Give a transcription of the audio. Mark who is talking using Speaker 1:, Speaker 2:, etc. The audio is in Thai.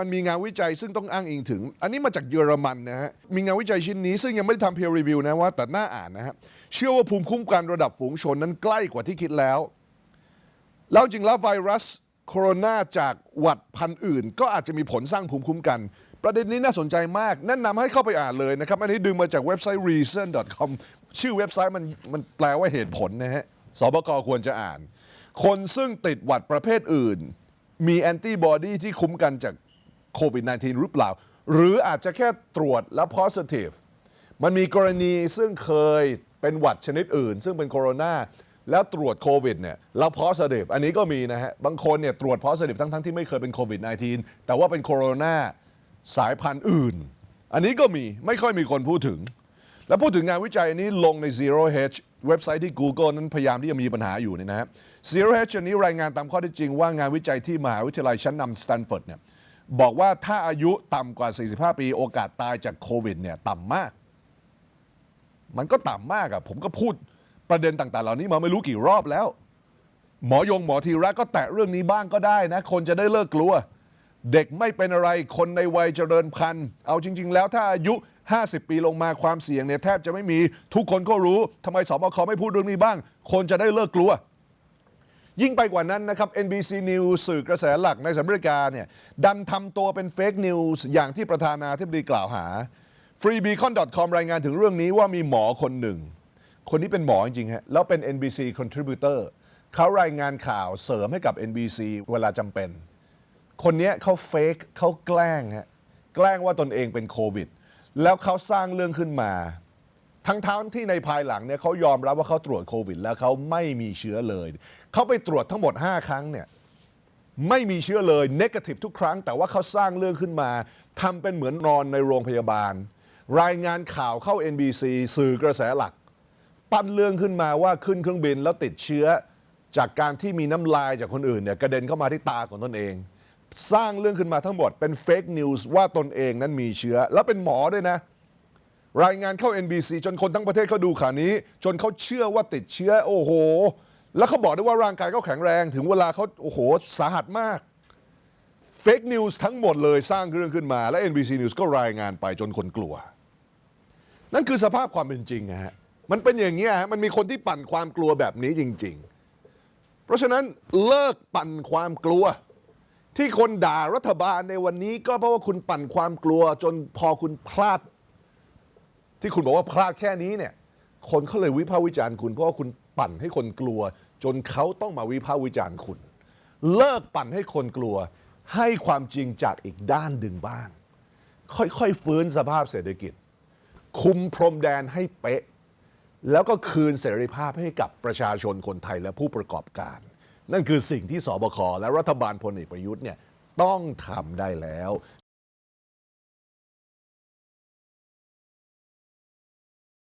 Speaker 1: มันมีงานวิจัยซึ่งต้องอ้างอิงถึง อันนี้มาจากเยอรมันนะฮะ มีงานวิจัยชิ้นนี้ซึ่งยังไม่ได้ทำ peer review นะว่า แต่น่าอ่านนะฮะ เชื่อว่าภูมิคุ้มกันระดับฝูงชนนั้นใกล้กว่าที่คิดแล้ว แล้วจริงแล้วไวรัสโคโรนาจากหวัดพันธุ์อื่น ก็อาจจะมีผลสร้างภูมิคุ้มกัน ประเด็นนี้น่าสนใจมาก แนะนำให้เข้าไปอ่านเลยนะครับ อันนี้ดึงมาจากเว็บไซต์ reason.com ชื่อเว็บไซต์มันมันแปลว่าเหตุผลนะฮะสบกควรจะอ่าน คนซึ่งติดหวัดประเภทอื่น มีแอนติบอดีที่คุ้มกันจาก โควิด -19 หรือเปล่า หรืออาจจะแค่ตรวจแล้ว positive มันมีกรณีซึ่งเคยเป็นหวัดชนิดอื่น ซึ่งเป็นโคโรนาแล้วตรวจโควิดเนี่ยแล้ว positive อันนี้ก็มีนะฮะ บางคนเนี่ยตรวจ positive ทั้งๆที่ไม่เคยเป็นโควิด -19 แต่ว่าเป็นโคโรนาสายพันธุ์อื่น อันนี้ก็มีไม่ค่อยมีคนพูดถึง แล้วพูดถึงงานวิจัยนี้ลงใน Zero Hedge เว็บไซต์ที่ Google นั้นพยายามที่จะมีปัญหาอยู่เนี่ยนะฮะ Zero Hedge อันนี้รายงานตามข้อเท็จจริงว่างานวิจัยที่มหาวิทยาลัยชั้นนำสแตนฟอร์ดเนี่ย บอกว่าถ้าอายุต่ำกว่า 45 ปี โอกาสตายจากโควิดเนี่ยต่ำมาก มันก็ต่ำมากอะผมก็พูดประเด็นต่าง ๆ เหล่านี้มาไม่รู้กี่รอบแล้ว หมอยงหมอทีระก็แตะเรื่องนี้บ้างก็ได้นะ คนจะได้เลิกกลัว เด็กไม่เป็นอะไรคนในวัยเจริญพันธุ์ เอาจริง ๆ แล้วถ้าอายุ 50 ปีลงมาความเสี่ยงเนี่ยแทบจะไม่มีทุกคนก็รู้ทำไมสบคไม่พูดเรื่องนี้บ้าง คนจะได้เลิกกลัว ยิ่งไปกว่านั้นนะครับ NBC News สื่อกระแสหลักในสหรัฐอเมริกาเนี่ยดันทำตัวเป็นเฟกนิวส์อย่างที่ประธานาธิบดีกล่าวหา freebeacon.com รายงานถึงเรื่องนี้ว่ามีหมอคนหนึ่ง คนนี้เป็นหมอจริงๆฮะแล้วเป็น NBC contributor เขารายงานข่าวเสริมให้กับ NBC เวลาจำเป็น คนนี้เขาเฟกเขาแกล้งฮะแกล้งว่าตนเองเป็นโควิด แล้วเขาสร้างเรื่องขึ้นมา ทั้งทั้งๆที่ในภายหลังเนี่ยเขายอมรับว่าเขาตรวจโควิด แล้วเขาไม่มีเชื้อเลย เขาไปตรวจทั้งหมด 5 ครั้งเนี่ยไม่มีเชื้อเลยเนกาทีฟทุกครั้ง แต่ว่าเขาสร้างเรื่องขึ้นมาทำเป็นเหมือนนอนในโรงพยาบาล รายงานข่าวเข้า NBC สื่อกระแสหลัก ปั้นเรื่องขึ้นมาว่าขึ้นเครื่องบินแล้วติดเชื้อ จากการที่มีน้ำลายจากคนอื่นเนี่ยกระเด็นเข้ามาที่ตาของตนเอง สร้างเรื่องขึ้นมาทั้งหมดเป็นเฟกนิวส์ว่าตนเองนั้นมีเชื้อ แล้วเป็นหมอด้วยนะ รายงานเข้า NBC จนคนทั้งประเทศเขาดูข่าวนี้ จนเขาเชื่อว่าติดเชื้อ โอ้โห แล้วเขาบอกได้ว่าร่างกายเขาแข็งแรง ถึงเวลาเขาโอ้โห สาหัสมากเฟกนิวส์ทั้งหมดเลยสร้างเรื่องขึ้นมา และ NBC News ก็รายงานไปจนคนกลัว นั่นคือสภาพความเป็นจริงนะฮะมันเป็นอย่างนี้ฮะมันมีคนที่ปั่นความกลัวแบบนี้จริง ๆ เพราะฉะนั้นเลิกปั่นความกลัว ที่คนด่ารัฐบาลในวันนี้ก็เพราะว่าคุณปั่นความกลัว จนพอคุณพลาด ที่คุณบอกว่าพลาดแค่นี้เนี่ย คนเขาเลยวิพากษ์วิจารณ์คุณ เพราะว่าคุณปั่นให้คนกลัว จนเขาต้องมาวิพากษ์วิจารณ์คุณ เลิกปั่นให้คนกลัว ให้ความจริงจากอีกด้านดึงบ้าง ค่อยๆฟื้นสภาพเศรษฐกิจ คุมพรมแดนให้เป๊ะ แล้วก็คืนเสรีภาพให้กับประชาชนคนไทยและผู้ประกอบการ นั่นคือสิ่งที่สบคและรัฐบาลพลเอกประยุทธ์เนี่ยต้องทำได้แล้ว